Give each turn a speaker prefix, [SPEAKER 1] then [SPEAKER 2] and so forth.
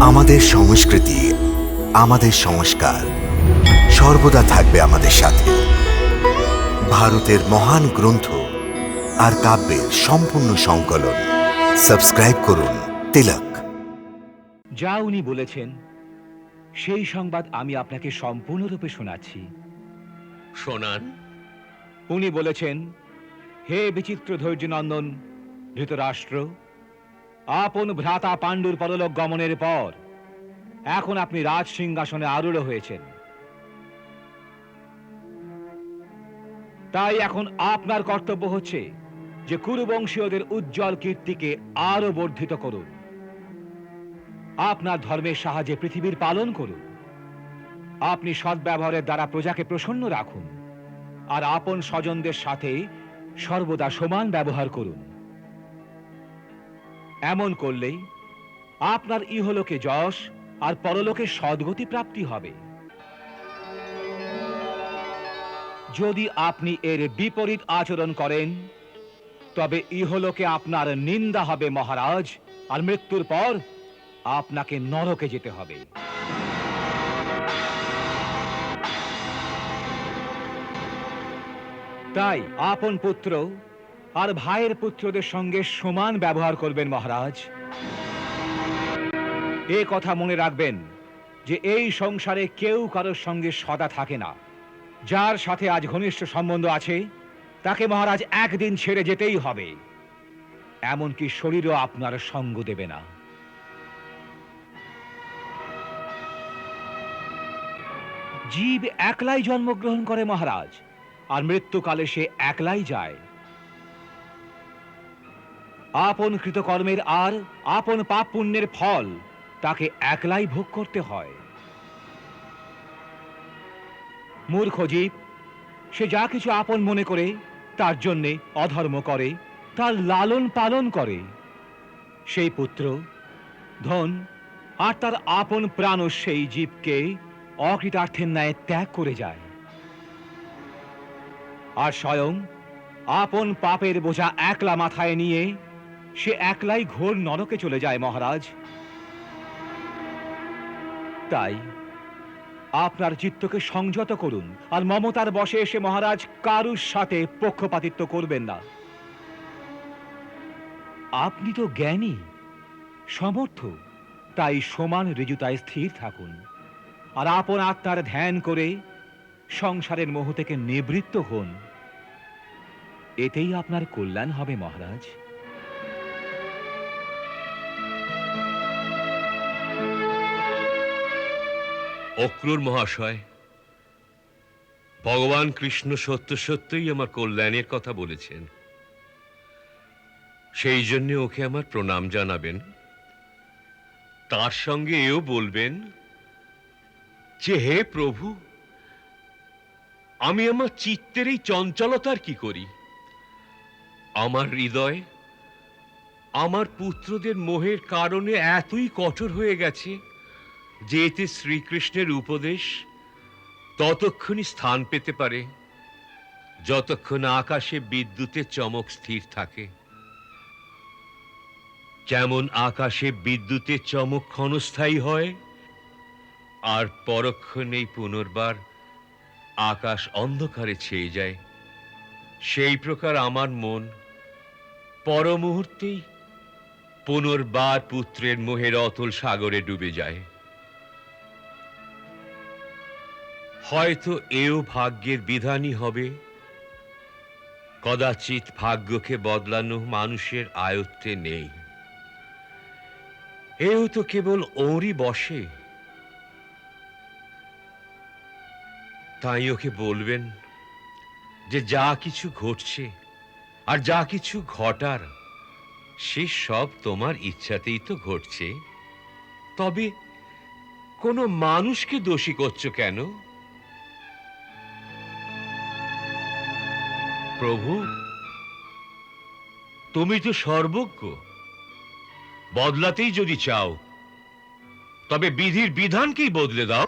[SPEAKER 1] আমাদের সংস্কৃতি আমাদের সংস্কার সর্বদা থাকবে আমাদের সাথে। ভারতের মহান গ্রন্থ আর কাব্যের সম্পূর্ণ সংকলন। সাবস্ক্রাইব করুন তিলক।
[SPEAKER 2] যা উনি বলেছেন সেই সংবাদ আমি আপনাকে সম্পূর্ণরূপে শোনাচ্ছি।
[SPEAKER 3] শোনান।
[SPEAKER 2] উনি বলেছেন হে বিচিত্র ধৈর্যনন্দন ধৃতরাষ্ট্র আপন ভ্রাতা পাণ্ডুর পরলোক গমনের পর এখন আপনি রাজ সিংহাসনে আরূঢ় হয়েছেন। তাই এখন আপনার কর্তব্য হচ্ছে যে কুরুবংশীয়দের উজ্জ্বল কীর্তিকে আরও বর্ধিত করুন। আপনার ধর্মের সাহায্যে পৃথিবীর পালন করুন। আপনি সদ্ব্যবহারের দ্বারা প্রজাকে প্রসন্ন রাখুন। আর আপন স্বজনদের সাথে সর্বদা সমান ব্যবহার করুন। এমন করলেই আপনার ইহলোকে যশ আর পরলোকে সদ্গতি প্রাপ্তি হবে। যদি আপনি এর বিপরীত আচরণ করেন, তবে ইহলোকে আপনার নিন্দা হবে মহারাজ, আর মৃত্যুর পর আপনাকে নরকে যেতে হবে। তাই আপন পুত্র আর ভাইয়ের পুত্রদের সঙ্গে সমান ব্যবহার করবেন মহারাজ। এ কথা মনে রাখবেন যে এই সংসারে কেউ কারোর সঙ্গে সদা থাকে না। যার সাথে আজ ঘনিষ্ঠ সম্বন্ধ আছে, তাকে মহারাজ একদিন ছেড়ে যেতেই হবে। এমনকি শরীরও আপনার সঙ্গ দেবে না। জীব একলাই জন্মগ্রহণ করে মহারাজ, আর মৃত্যুকালে সে একলাই যায়। আপন কৃতকর্মের আর, আপন পাপ পুণ্যের ফল, তাকে একলাই ভোগ করতে হয়। মূর্খ জীব, সে যা কিছু আপন মনে করে, তার জন্যে অধর্ম করে, তার লালন পালন করে। সেই পুত্র, ধন, আর তার আপন প্রাণ সেই জীবকে অকৃতার্থের ন্যায় ত্যাগ করে যায়। আর স্বয়ং আপন পাপের বোঝা একলা মাথায় নিয়ে সে একলাই ঘোর নরকে চলে যায়, মহারাজ। তাই আপনার চিত্তকে সংযত করুন আর মমতার বশে এসে মহারাজ কারুর সাথে পক্ষপাতিত্ব করবেন না। আপনি তো জ্ঞানী, সমর্থ, তাই সমান ঋজুতায় স্থির থাকুন আর আপন আত্মার ধ্যান করে সংসারের মোহ থেকে নিবৃত্ত হন। এতেই আপনার কল্যাণ হবে, মহারাজ।
[SPEAKER 3] অক্রূর মহাশয়, ভগবান কৃষ্ণ সত্য সত্যই আমার কল্যাণের কথা বলেছেন। সেই জন্য ওকে আমার প্রণাম জানাবেন। তার সঙ্গে এও বলবেন যে, হে প্রভু, আমি আমার চিত্তের এই চঞ্চলতার কি করি? আমার হৃদয় আমার পুত্রদের মোহের কারণে এতই কঠোর হয়ে গেছে যে এতে শ্রীকৃষ্ণের উপদেশ ততক্ষণই স্থান পেতে পারে, যতক্ষণ আকাশে বিদ্যুতের চমক স্থির থাকে। যেমন আকাশে বিদ্যুতের চমক ক্ষণস্থায়ী হয়, আর পরক্ষণেই পুনর্বার আকাশ অন্ধকারে ছেয়ে যায়। সেই প্রকার আমার মন পরমুহূর্তেই পুনর্বার পুত্রের মোহের অতল সাগরে ডুবে যায়। হয়তো এও ভাগ্যের বিধানই হবে। কদাচিৎ ভাগ্যকে বদলানো মানুষের আয়ত্তে নেই। এও তো কেবল ওরই বসে। তাই ওকে বলবেন যে যা কিছু ঘটছে আর যা কিছু ঘটার, সে সব তোমার ইচ্ছাতেই তো ঘটছে। তবে কোনো মানুষকে দোষী করছ কেন? প্রভু তুমি তো সর্বজ্ঞ। বদলাতেই যদি চাও তবে বিধির বিধানকেই বদলে দাও।